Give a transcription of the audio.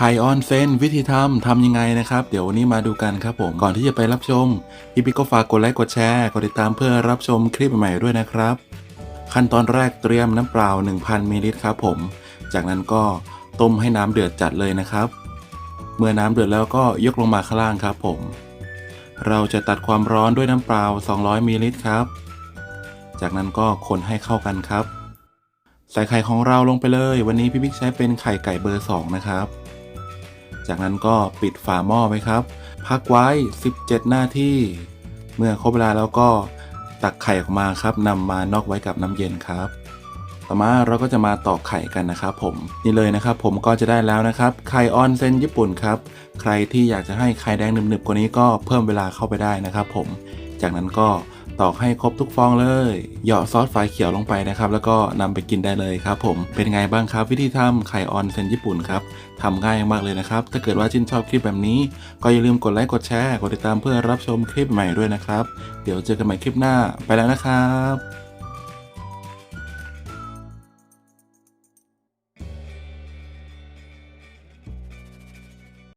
ไข่ออนเซนวิธีทำทำยังไงนะครับ เดี๋ยววันนี้มาดูกันครับผมก่อนที่จะไปรับชมพี่ปิ๊กก็ฝากกดไลค์กดแชร์กดติดตามเพื่อรับชมคลิปใหม่ด้วยนะครับ ขั้นตอนแรกเตรียมน้ำเปล่า 1,000มิลลิลิตรครับผม จากนั้นก็ต้มให้น้ำเดือดจัดเลยนะครับ เมื่อน้ำเดือดแล้วก็ยกลงมาข้างล่างครับผม เราจะตัดความร้อนด้วยน้ำเปล่า 200มิลลิลิตรครับ จากนั้นก็คนให้เข้ากันครับ ใส่ไข่ของเราลงไปเลย วันนี้พี่บิ๊กใช้เป็นไข่ไก่เบอร์ 2 นะครับ จากนั้นก็ปิดฝาหม้อไว้ครับ พักไว้ 17 หน้าที่ เมื่อครบเวลาแล้วก็ตักไข่ออกมาครับนำมานอกไว้กับน้ำเย็นครับ ต่อมาเราก็จะมาตอกไข่กันนะครับผมนี่เลยนะครับ ผมก็จะได้แล้วนะครับไข่ออนเซนญี่ปุ่นครับ ใครที่อยากจะให้ไข่แดงหนึบๆกว่านี้ก็เพิ่มเวลาเข้าไปได้นะครับ ผม จากนั้นก็ ตอกให้ครบทุกฟองเลยเหยาะซอสฝาเขียวลงไปนะครับ แล้วก็นำไปกินได้เลยครับผมเป็นไงบ้างครับ วิธีทำไข่ออนเซนญี่ปุ่นครับทำง่ายมากเลยนะครับ ถ้าเกิดว่าชื่นชอบคลิปแบบนี้ ก็อย่าลืมกดไลค์กดแชร์กดติดตามเพื่อรับชมคลิปใหม่ด้วยนะครับ เดี๋ยวเจอกันใหม่คลิปหน้าไปแล้วนะครับ